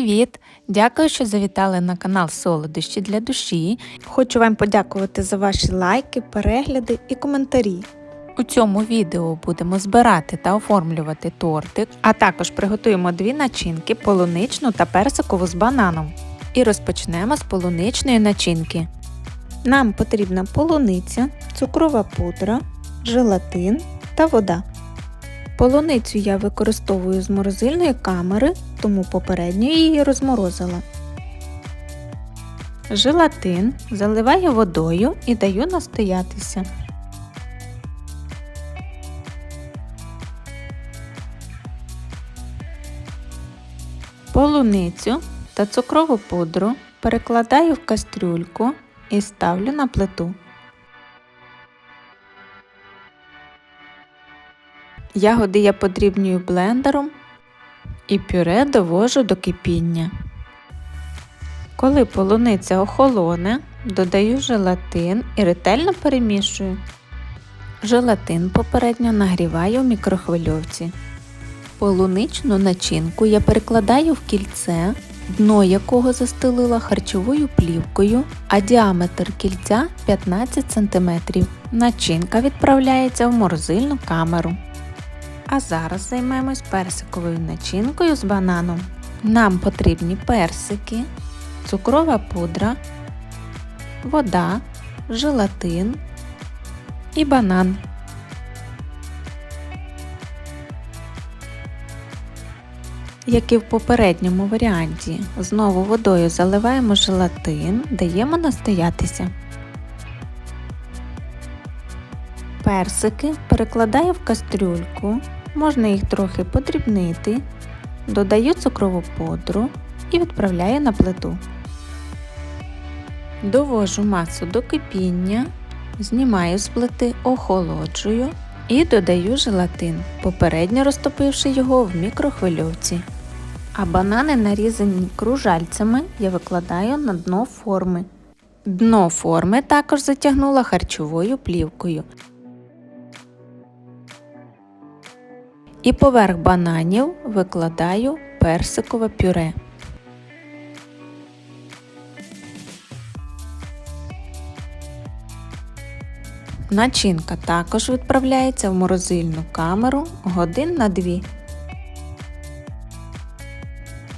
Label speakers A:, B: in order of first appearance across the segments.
A: Привіт! Дякую, що завітали на канал Солодощі для душі.
B: Хочу вам подякувати за ваші лайки, перегляди і коментарі.
A: У цьому відео будемо збирати та оформлювати тортик,
B: А також приготуємо дві начинки полуничну та персикову з бананом.
A: і розпочнемо з полуничної начинки.
B: Нам потрібна полуниця, цукрова пудра, желатин та вода. Полуницю я використовую з морозильної камери, тому попередньо її розморозила. Желатин заливаю водою і даю настоятися. Полуницю та цукрову пудру перекладаю в кастрюльку і ставлю на плиту. Ягоди я подрібнюю блендером і пюре довожу до кипіння. Коли полуниця охолоне, додаю желатин і ретельно перемішую. Желатин попередньо нагріваю в мікрохвильовці. Полуничну начинку я перекладаю в кільце, дно якого застелила харчовою плівкою, а діаметр кільця 15 см. Начинка відправляється в морозильну камеру. А зараз займемось персиковою начинкою з бананом. Нам потрібні персики, цукрова пудра, вода, желатин і банан. Як і в попередньому варіанті, знову водою заливаємо желатин, даємо настоятися. Персики перекладаю в кастрюльку, можна їх трохи подрібнити, додаю цукрову пудру і відправляю на плиту. Довожу масу до кипіння, знімаю з плити, охолоджую і додаю желатин, попередньо розтопивши його в мікрохвильовці. А банани, нарізані кружальцями, я викладаю на дно форми. Дно форми також затягнула харчовою плівкою. І поверх бананів викладаю персикове пюре. Начинка також відправляється в морозильну камеру годин на 2.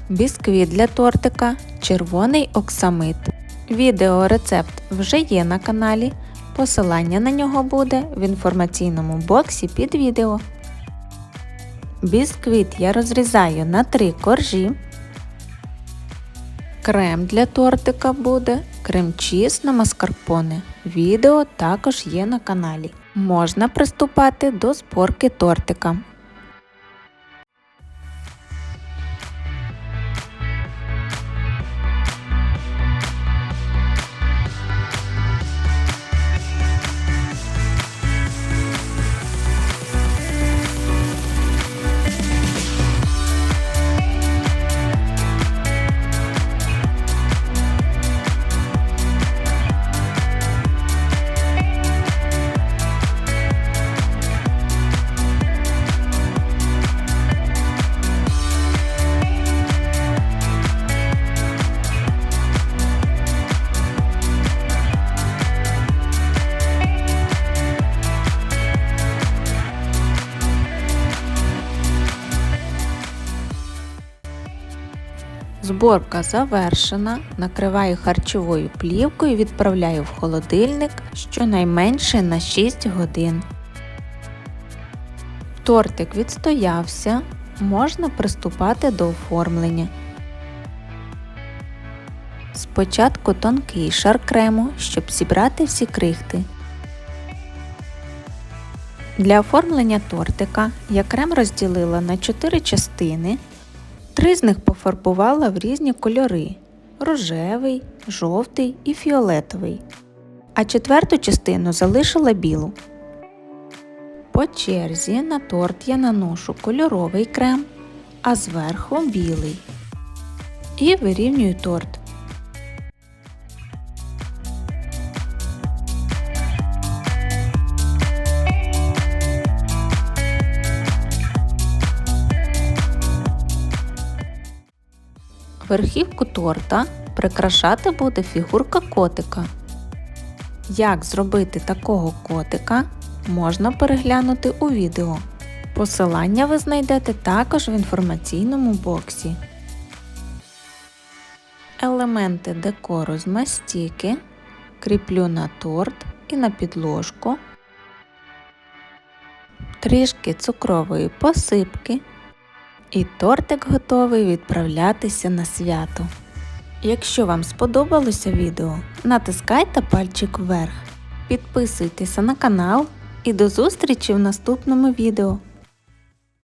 B: Бісквіт для тортика червоний оксамит. Відеорецепт вже є на каналі. Посилання на нього буде в інформаційному боксі під відео. Бісквіт я розрізаю на 3 коржі. Крем для тортика буде крем-чіз на маскарпоне. Відео також є на каналі. Можна приступати до зборки тортика. Зборка завершена. Накриваю харчовою плівкою відправляю в холодильник щонайменше на 6 годин. Тортик відстоявся, можна приступати до оформлення. Спочатку тонкий шар крему, щоб зібрати всі крихти. Для оформлення тортика я крем розділила на 4 частини. Три з них пофарбувала в різні кольори рожевий, жовтий і фіолетовий. А четверту частину залишила білу. По черзі на торт я наношу кольоровий крем, а зверху білий. І вирівнюю торт. Верхівку торта прикрашати буде фігурка котика. Як зробити такого котика, можна переглянути у відео. Посилання ви знайдете також в інформаційному боксі. Елементи декору з мастіки кріплю на торт і на підложку, трішки цукрової посипки, і тортик готовий відправлятися на свято. Якщо вам сподобалося відео, натискайте пальчик вверх, підписуйтеся на канал і до зустрічі в наступному відео.